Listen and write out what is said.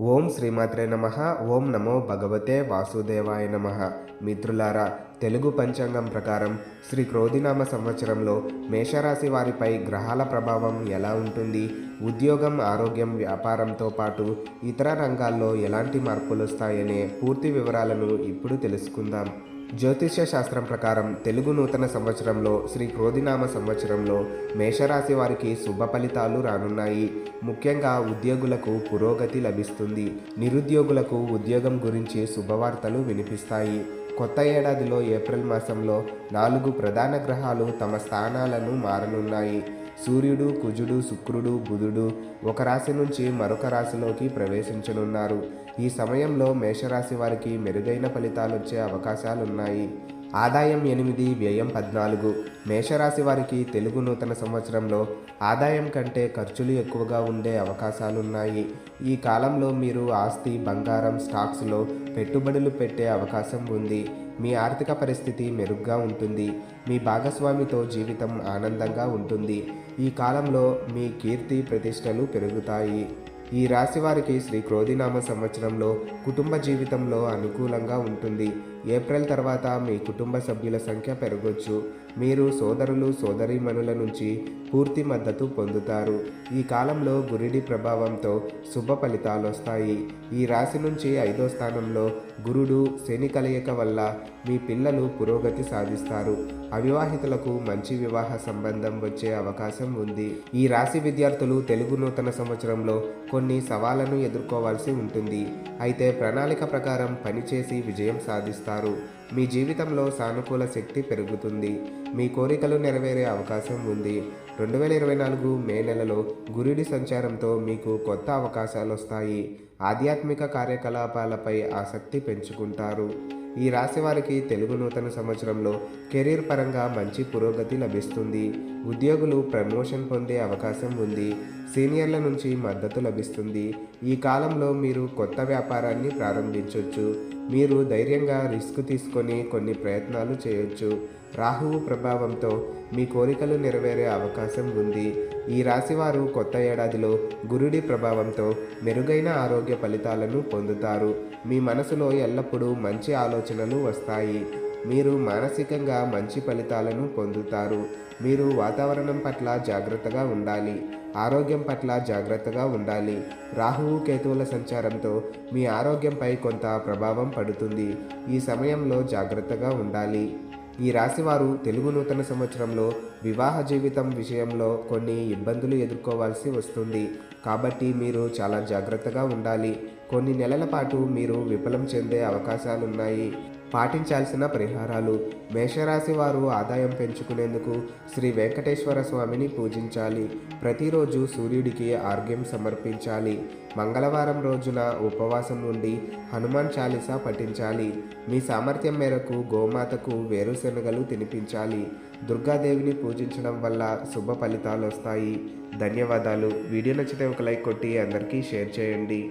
ఓం శ్రీమాత్రే నమ ఓం నమో భగవతే వాసుదేవాయ నమ. మిత్రులారా తెలుగు పంచాంగం ప్రకారం శ్రీ క్రోధినామ సంవత్సరంలో మేషరాశి వారిపై గ్రహాల ప్రభావం ఎలా ఉంటుంది? ఉద్యోగం ఆరోగ్యం వ్యాపారంతో పాటు ఇతర రంగాల్లో ఎలాంటి మార్పులు వస్తాయనే పూర్తి వివరాలను ఇప్పుడు తెలుసుకుందాం. జ్యోతిష్య శాస్త్రం ప్రకారం తెలుగు నూతన సంవత్సరంలో శ్రీ క్రోధినామ సంవత్సరంలో మేషరాశి వారికి శుభ ఫలితాలు రానున్నాయి. ముఖ్యంగా ఉద్యోగులకు పురోగతి లభిస్తుంది. నిరుద్యోగులకు ఉద్యోగం గురించి శుభవార్తలు వినిపిస్తాయి. కొత్త ఏడాదిలో ఏప్రిల్ మాసంలో నాలుగు ప్రధాన గ్రహాలు తమ స్థానాలను మారనున్నాయి. సూర్యుడు కుజుడు శుక్రుడు బుధుడు ఒక రాశి నుంచి మరొక రాశిలోకి ప్రవేశించనున్నారు. ఈ సమయంలో మేషరాశి వారికి మెరుగైన ఫలితాలు వచ్చే అవకాశాలున్నాయి. ఆదాయం ఎనిమిది వ్యయం పద్నాలుగు. మేషరాశి వారికి తెలుగు నూతన సంవత్సరంలో ఆదాయం కంటే ఖర్చులు ఎక్కువగా ఉండే అవకాశాలున్నాయి. ఈ కాలంలో మీరు ఆస్తి బంగారం స్టాక్స్లో పెట్టుబడులు పెట్టే అవకాశం ఉంది. మీ ఆర్థిక పరిస్థితి మెరుగ్గా ఉంటుంది. మీ భాగస్వామితో జీవితం ఆనందంగా ఉంటుంది. ఈ కాలంలో మీ కీర్తి ప్రతిష్టలు పెరుగుతాయి. ఈ రాశి వారికి శ్రీ క్రోధినామ సంవత్సరంలో కుటుంబ జీవితంలో అనుకూలంగా ఉంటుంది. ఏప్రిల్ తర్వాత మీ కుటుంబ సభ్యుల సంఖ్య పెరగొచ్చు. మీరు సోదరులు సోదరీమణుల నుంచి పూర్తి మద్దతు పొందుతారు. ఈ కాలంలో గురుడి ప్రభావంతో శుభ ఫలితాలు వస్తాయి. ఈ రాశి నుంచి ఐదో స్థానంలో గురుడు శని కలయిక వల్ల మీ పిల్లలు పురోగతి సాధిస్తారు. అవివాహితులకు మంచి వివాహ సంబంధం వచ్చే అవకాశం ఉంది. ఈ రాశి విద్యార్థులు తెలుగు నూతన సంవత్సరంలో కొన్ని సవాళ్ళను ఎదుర్కోవాల్సి ఉంటుంది. అయితే ప్రణాళిక ప్రకారం పనిచేసి విజయం సాధిస్తారు. మీ జీవితంలో సానుకూల శక్తి పెరుగుతుంది. మీ కోరికలు నెరవేరే అవకాశం ఉంది. రెండు వేల ఇరవై నాలుగు మే నెలలో గురుడి సంచారంతో మీకు కొత్త అవకాశాలు వస్తాయి ఆధ్యాత్మిక కార్యకలాపాలపై ఆసక్తి పెంచుకుంటారు. ఈ రాశి వారికి తెలుగు నూతన సంవత్సరంలో కెరీర్ పరంగా మంచి పురోగతి లభిస్తుంది. ఉద్యోగులు ప్రమోషన్ పొందే అవకాశం ఉంది. సీనియర్ల నుంచి మద్దతు లభిస్తుంది. ఈ కాలంలో మీరు కొత్త వ్యాపారాన్ని ప్రారంభించవచ్చు మీరు ధైర్యంగా రిస్క్ తీసుకొని కొన్ని ప్రయత్నాలు చేయొచ్చు. రాహువు ప్రభావంతో మీ కోరికలు నెరవేరే అవకాశం ఉంది. ఈ రాశివారు కొత్త ఏడాదిలో గురుడి ప్రభావంతో మెరుగైన ఆరోగ్య ఫలితాలను పొందుతారు. మీ మనసులో ఎల్లప్పుడూ మంచి ఆలోచనలు వస్తాయి. మీరు మానసికంగా మంచి ఫలితాలను పొందుతారు. మీరు వాతావరణం పట్ల జాగ్రత్తగా ఉండాలి. ఆరోగ్యం పట్ల జాగ్రత్తగా ఉండాలి. రాహువు కేతువుల సంచారంతో మీ ఆరోగ్యంపై కొంత ప్రభావం పడుతుంది. ఈ సమయంలో జాగ్రత్తగా ఉండాలి. ఈ రాశివారు తెలుగు నూతన సంవత్సరంలో వివాహ జీవితం విషయంలో కొన్ని ఇబ్బందులు ఎదుర్కోవాల్సి వస్తుంది. కాబట్టి మీరు చాలా జాగ్రత్తగా ఉండాలి. కొన్ని నెలల పాటు మీరు విఫలం చెందే అవకాశాలున్నాయి. పాటించాల్సిన పరిహారాలు. మేషరాశి వారు ఆదాయం పెంచుకునేందుకు శ్రీ వెంకటేశ్వర స్వామిని పూజించాలి. ప్రతిరోజు సూర్యుడికి ఆర్ఘ్యం సమర్పించాలి. మంగళవారం రోజున ఉపవాసం నుండి హనుమాన్ చాలీసా పఠించాలి. మీ సామర్థ్యం మేరకు గోమాతకు వేరుశనగలు తినిపించాలి. దుర్గాదేవిని పూజించడం వల్ల శుభ ఫలితాలు వస్తాయి. ధన్యవాదాలు. వీడియో నచ్చితే ఒక లైక్ కొట్టి అందరికీ షేర్ చేయండి.